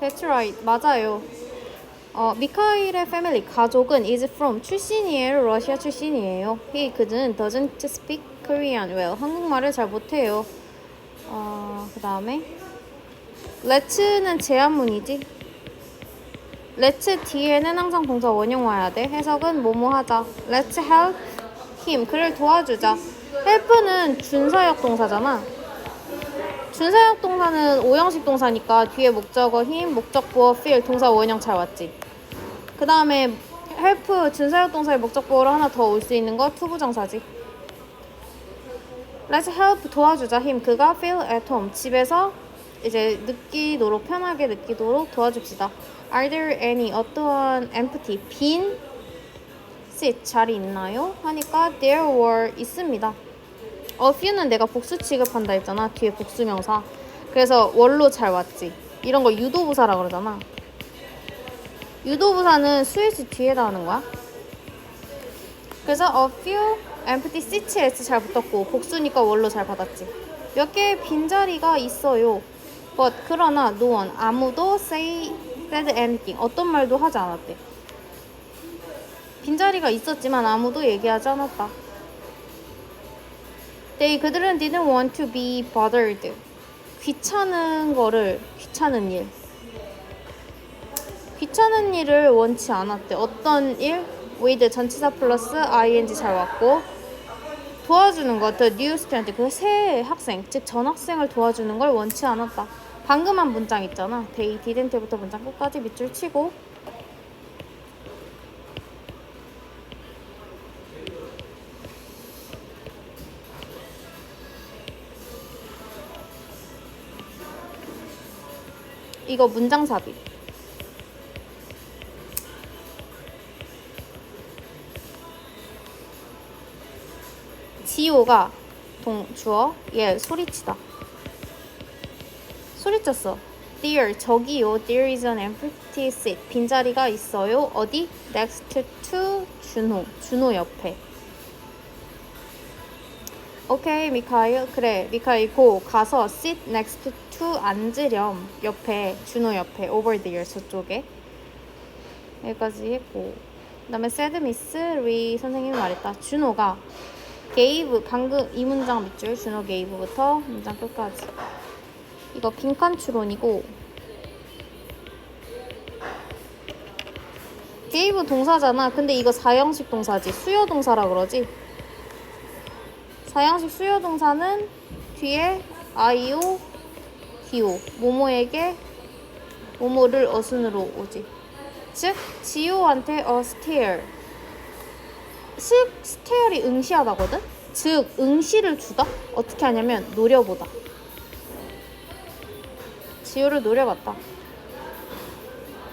That's right. 맞아요. 어, 미카일의 패밀리 가족은 is from 출신이에요. 러시아 출신이에요. He 그는 doesn't speak Korean well. 한국말을 잘 못해요. 어, 그 다음에 let's는 제한문이지. let's 뒤에는 항상 동사 원형 와야 돼. 해석은 뭐뭐 하자. Let's help him. 그를 도와주자. help는 준사역 동사잖아. 준사역 동사는 오형식 동사니까 뒤에 목적어 힘, 목적보어 feel 동사 원형 잘 왔지. 그 다음에 help 준사역 동사의 목적보어로 하나 더 올 수 있는 거 투부정사지. Let's help 도와주자 힘 그가 feel at home 집에서 이제 느끼도록 편하게 느끼도록 도와줍시다. Are there any 어떠한 empty 빈 seat 자리 있나요? 하니까 there were 있습니다. A few는 내가 복수 취급한다 했잖아. 뒤에 복수 명사. 그래서 원로 잘 왔지. 이런 거 유도부사라 그러잖아. 유도부사는 수일치 뒤에다 하는 거야. 그래서 a few empty seats에 s 잘 붙었고 복수니까 원로 잘 받았지. 몇 개의 빈자리가 있어요. but 그러나 no one 아무도 say said anything 어떤 말도 하지 않았대. 빈자리가 있었지만 아무도 얘기하지 않았다. They 그들은 didn't want to be bothered. 귀찮은 거를 귀찮은 일. 귀찮은 일을 원치 않았대. 어떤 일? with 전치사 플러스 ing 잘 왔고 도와주는 것, the new student 그 새 학생, 즉 전학생을 도와주는 걸 원치 않았다. 방금 한 문장 있잖아. they didn't부터 문장 끝까지 밑줄 치고 이거 문장 삽입. 지호가 동 주어 얘 소리치다. 소리쳤어. There 저기요. There is an empty seat. 빈자리가 있어요. 어디? Next to 준호. 준호 옆에. 오케이 미카엘. 그래 미카엘 고. 가서 sit next to 앉으렴. 옆에 준호 옆에 over there 저쪽에. 여기까지 했고. 그 다음에 said miss 리 선생님이 말했다. 준호가 gave 방금 이 문장 밑줄 준호 gave부터 문장 끝까지. 이거 빈칸 추론이고. gave 동사잖아. 근데 이거 사형식 동사지. 수요 동사라 그러지 사형식 수요 동사는 뒤에 아이오 기오 모모에게 모모를 어순으로 오지. 즉 지호한테 어 스테어 즉 스테어이 응시하다거든. 즉 응시를 주다. 어떻게 하냐면 노려보다. 지호를 노려봤다.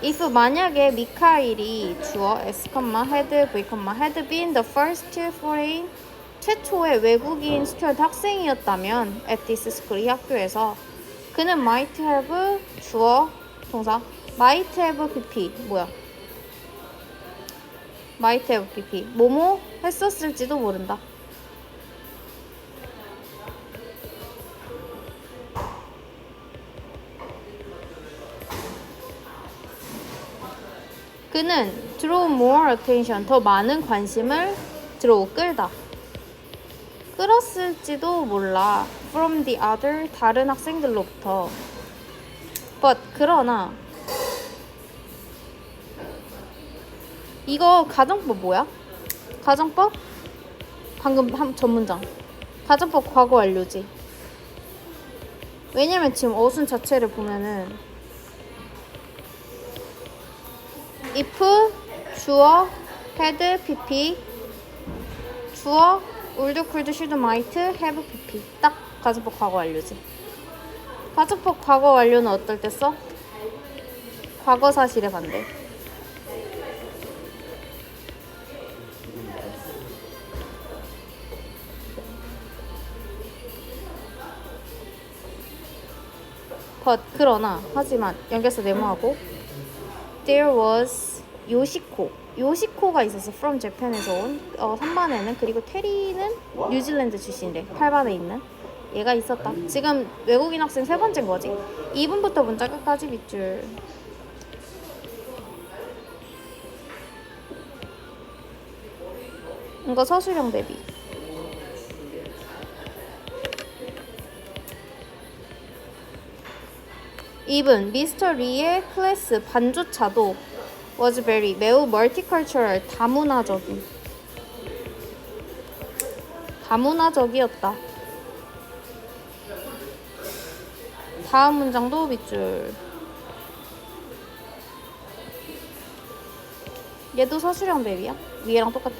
if 만약에 미카일이 주어 s, had, v, had been the first foreign 최초의 외국인 스튜어트 학생이었다면 at this school 이 학교에서 그는 might have 주어 동사 might have pp 뭐야 might have pp 뭐뭐 했었을지도 모른다 그는 draw more attention 더 많은 관심을 draw 끌다 끌었을지도 몰라. From the other 다른 학생들로부터. But 그러나 이거 가정법 뭐야? 가정법? 방금 한 전문장. 가정법 과거 완료지. 왜냐면 지금 어순 자체를 보면은 if 주어 had pp 주어 울드 쿨드 슈드 마이트 해브 pp 딱 가정법 과거 완료지. 가정법 과거 완료는 어떨 때 써? 과거 사실에 반대. but 그러나 하지만 연결사 네모하고. There was 요시코 요시코가 있었어 from Japan에서 온 어, 3반에는 그리고 테리는 뉴질랜드 출신이래 8반에 있는 얘가 있었다. 지금 외국인 학생 세 번째인 거지. 2분부터 문자 끝까지 밑줄. 이거 서술형 대비. 2분 미스터 리의 클래스 반조차도 was very 매우 멀티컬처럴 다문화적인 다문화적이었다. 다음 문장도 밑줄. 얘도 서술형 대비야. 위에랑 똑같아.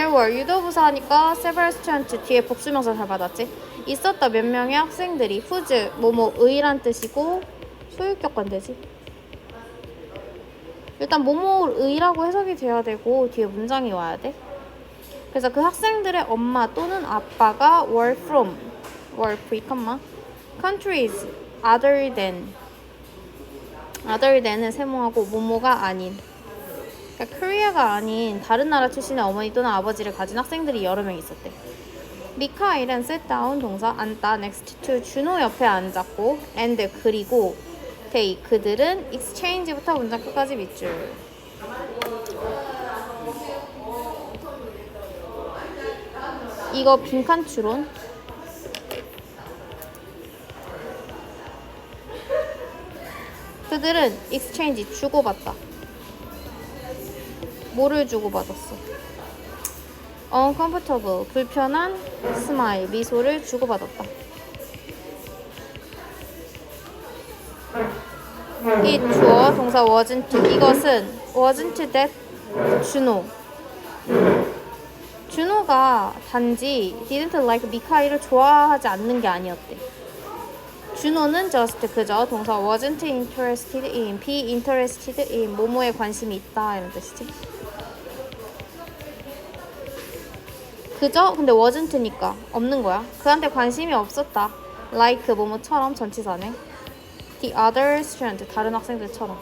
There were 유도 부사 하니까 several students 뒤에 복수명사 잘 받았지? 있었다 몇 명의 학생들이 whose 뭐뭐의란 뜻이고 소유격관 되지? 일단 뭐뭐의라고 해석이 돼야 되고 뒤에 문장이 와야 돼. 그래서 그 학생들의 엄마 또는 아빠가 were from were free, countries other than other than은 세모하고 뭐뭐가 아닌 그러니까 코리아가 아닌 다른 나라 출신의 어머니 또는 아버지를 가진 학생들이 여러 명 있었대. 미카엘은 sit down 동사 앉다 next to 준호 옆에 앉았고 and 그리고 they 그들은 exchange부터 문장 끝까지 밑줄. 이거 빈칸 추론. 그들은 exchange 주고받다. 뭐를 주고받았어? uncomfortable 불편한 smile 미소를 주고받았다. 이 주어 동사 wasn't 이것은 wasn't that 준호 준호가 단지 didn't like 미카이를 좋아하지 않는 게 아니었대. 준호는 just 그저 동사 wasn't interested in, be interested in 뭐뭐에 관심이 있다 이런 뜻이지. 그저 근데 wasn't니까 없는 거야. 그한테 관심이 없었다. like 뭐뭐처럼 전치사네. The other student 다른 학생들처럼.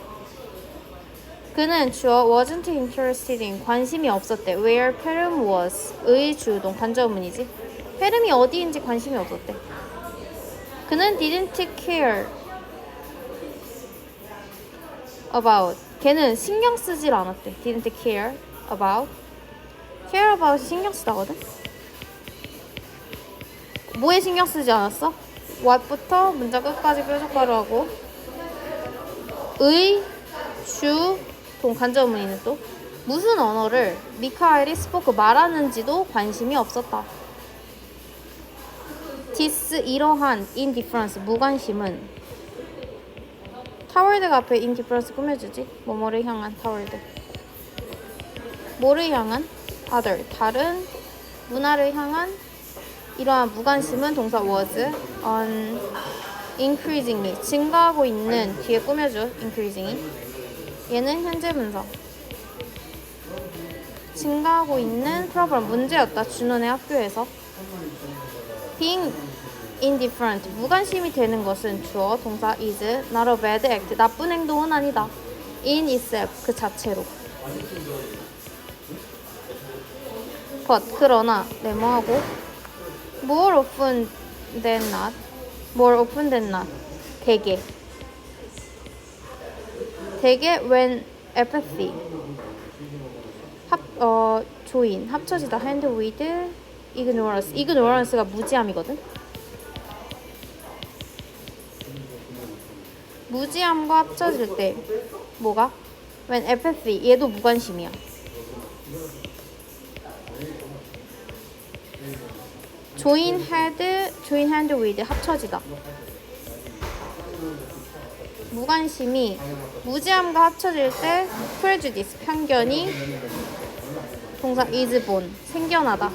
그는 주어 wasn't interested in 관심이 없었대. Where Perum was 의 주동 관저문이지. 페름이 어디인지 관심이 없었대. 그는 didn't care about. 걔는 신경 쓰질 않았대. didn't care about. Care about 신경 쓰다거든. 뭐에 신경 쓰지 않았어? what부터 문장 끝까지 뾰족가루하고 의, 주, 동 간접문이는 또 무슨 언어를 미카엘이 스포크 말하는지도 관심이 없었다. 디스 이러한 indifference 무관심은 타월드가 앞에 indifference 꾸며주지 뭐뭐를 향한 타월드 뭐를 향한 other 다른 문화를 향한 이러한 무관심은 동사 was on increasingly 증가하고 있는 뒤에 꾸며줘 increasingly 얘는 현재 분사 증가하고 있는 프로그램 문제였다 준원의 학교에서. being indifferent 무관심이 되는 것은 주어 동사 is not a bad act 나쁜 행동은 아니다. in itself 그 자체로 but 그러나 네모하고 more often than not more often than not 대개 대개 when apathy 합, 어, 조인 합쳐지다 hand with ignorance ignorance가 무지함이거든 무지함과 합쳐질 때 뭐가? when apathy 얘도 무관심이야 join had join hand with 합쳐지다 무관심이 무지함과 합쳐질 때 prejudice 편견이 동사 born 생겨나다